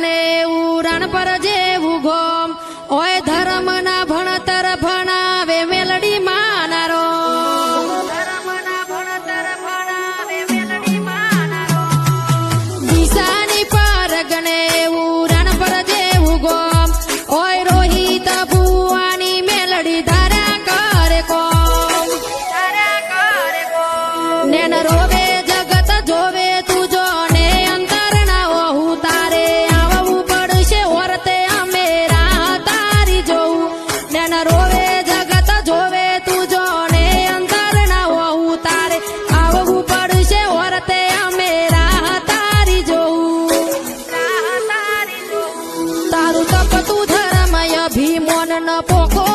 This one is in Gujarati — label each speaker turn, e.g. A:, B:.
A: ને એવું રણ પર જેવું ગોમ ઓય ધર્મના ભણતર ભણા રોવે, જગત જોવે, તું જો ને અંતર ના હોવું તારે. આવું પડશે ઓરતે અમે રાહ તારી જોવું તારું તપતું ધર્મય ભીમોન ન પોખો